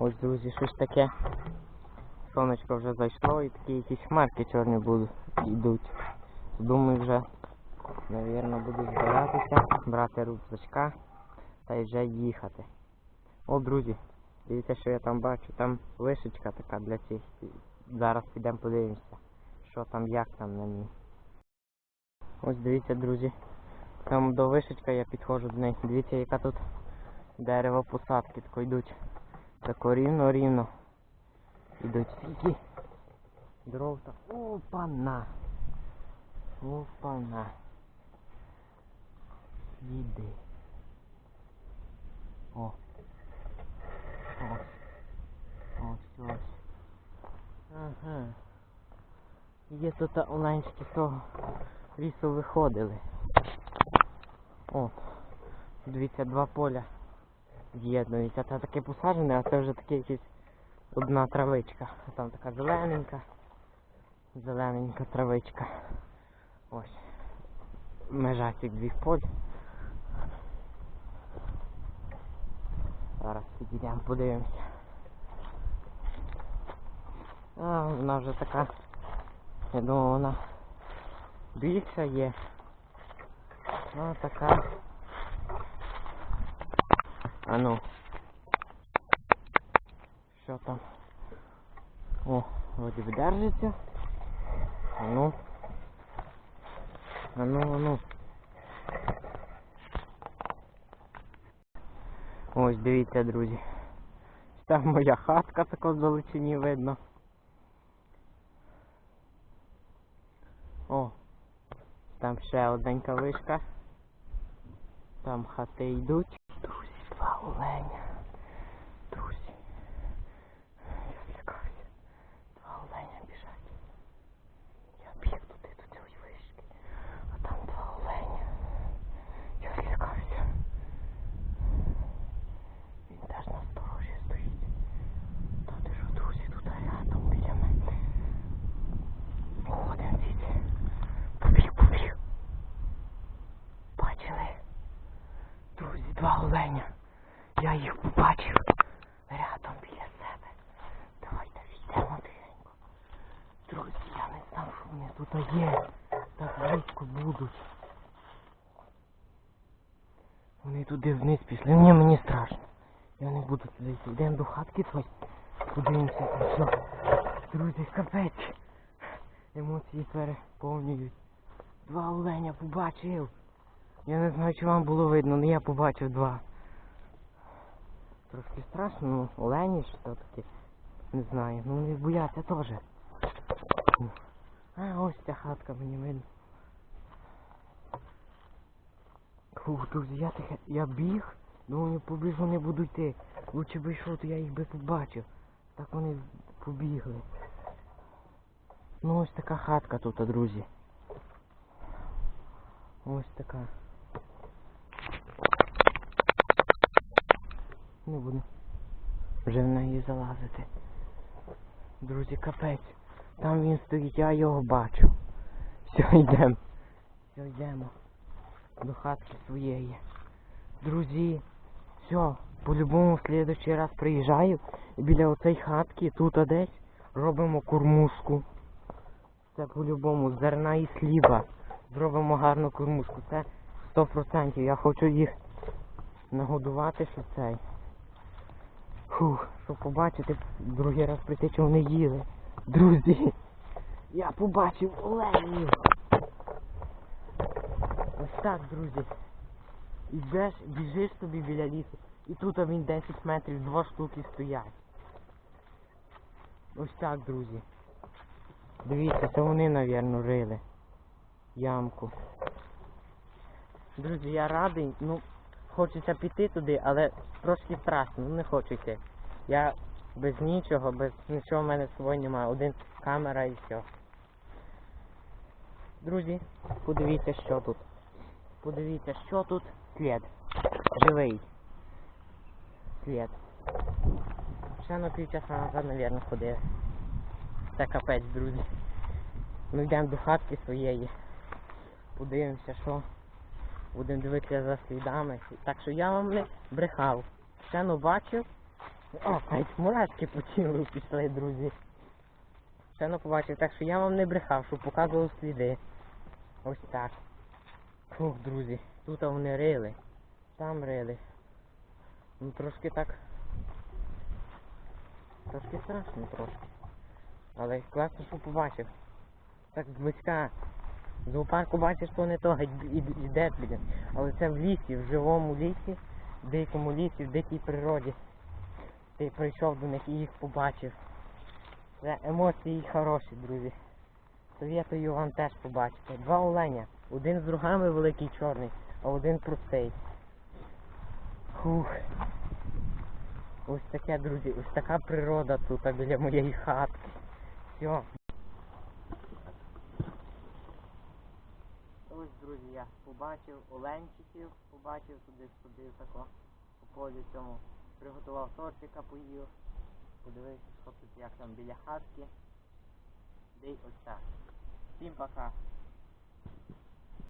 Ось, друзі, щось таке. Сонечко вже зайшло і такі якісь хмарки чорні будуть йдуть. Думаю, вже, навірно, буду збиратися, брати рюкзачка та й вже їхати. О, друзі, дивіться, що я там бачу. Там вишечка така для цих. Зараз підемо подивимося, що там, як там на ній. Ось дивіться, друзі. Там до вишечка я підходжу до неї. Дивіться, яка тут дерево посадки тако йдуть. Тако рівно рівно. Ідуть скільки дров та. Опана! Їди. О. Ось. Ось ось. Ага. Є тут оленчики з того лісу виходили. О, дивіться, два поля з'єднуються. Це таке посаджене, а це вже таке якесь одна травичка. А там така зелененька. Зелененька травичка. Ось. Межа цих двох поль. Зараз підійдемо, подивимося. А, вона вже така. Я думаю, вона більша є. А така. А ну. Що там? О, вроді би держиться. А ну. А ну, а ну. Ось дивіться, друзі. Там моя хатка така в далечині видно. О, там ще одненька вишка. Там хати йдуть. Друзі, два оленя. Друзі. Я злякався. Два оленя біжать. Я біг туди до цієї вишки. А там два оленя. Я злякався. Він теж на сторожі стоїть. Та ти що, друзі, тут рядом біля мене. О, один звідси. Побіг, побіг. Бачили? Друзі, два оленя. Я їх побачив. Рядом біля себе. Давайте війдемо тихенько. Друзі, я не знав, що вони тут є. Так близько будуть. Вони туди вниз пішли. Ні, мені страшно. Я не буду туди йти. Йдемо до хатки твої. Подивимося там що. Друзі, капець. Емоції переповнюють. Два оленя побачив. Я не знаю, чи вам було видно, але я побачив два. Трошки страшно, ну, олені що то таке. Не знаю. Ну вони бояться теж. А, ось ця хатка мені видно. Фух, друзі, я тихе, я біг, думаю, вони будуть йти. Лучше би йшов, то я їх би побачив. Так вони побігли. Ну ось така хатка тут, друзі. Ось така. Не буду вже в неї залазити. Друзі, капець. Там він стоїть, я його бачу. Все, йдемо. Все, йдемо. До хатки своєї. Друзі, все, по-любому в следующий раз приїжджаю і біля оцей хатки, тут десь, робимо кормушку. Це по-любому зерна і сліва. Зробимо гарну кормушку. Це 100%. Я хочу їх нагодувати, що цей. Фух, щоб побачити, другий раз прийти, чи вони їли. Друзі, я побачив оленів. Ось так, друзі. Ідеш, біжиш собі біля лісу, і тут він 10 метрів, два штуки стоять. Ось так, друзі. Дивіться, це вони, навірно, рили. Ямку. Друзі, я радий, ну, хочеться піти туди, але трошки страшно, ну не хочу йти. Я без нічого, без нічого в мене з собою немає. Один камера і все. Друзі, подивіться, що тут. Подивіться, що тут слід. Живий. Слід. Ще на півчаса назад, мабуть, ходив. Це капець, друзі. Ми йдемо до хатки своєї. Подивимося, що. Будемо дивитися за слідами. Так що я вам не брехав. Ще не бачив. О, навіть мурашки по тілу пішли, друзі. Ще не побачив, так що я вам не брехав, що показував сліди. Ось так. Фух, друзі, тут вони рили. Там рили. Ну трошки так. Трошки страшно трошки. Але класно, що побачив. Так зблизька. В зоопарку бачиш, що не то іде, блін. Але це в лісі, в живому лісі, в дикому лісі, в дикій природі. Ти прийшов до них і їх побачив. Це емоції хороші, друзі. Совєтую вам теж побачити. Два оленя. Один з рогами великий чорний, а один простий. Фух. Ось таке, друзі, ось така природа тут біля моєї хатки. Все. Ось, друзі, я побачив оленчиків, побачив туди сходив тако по полі цьому приготував тортика, поїв. Подивився, що тут як там біля хатки. Де й ось так. Всім пока!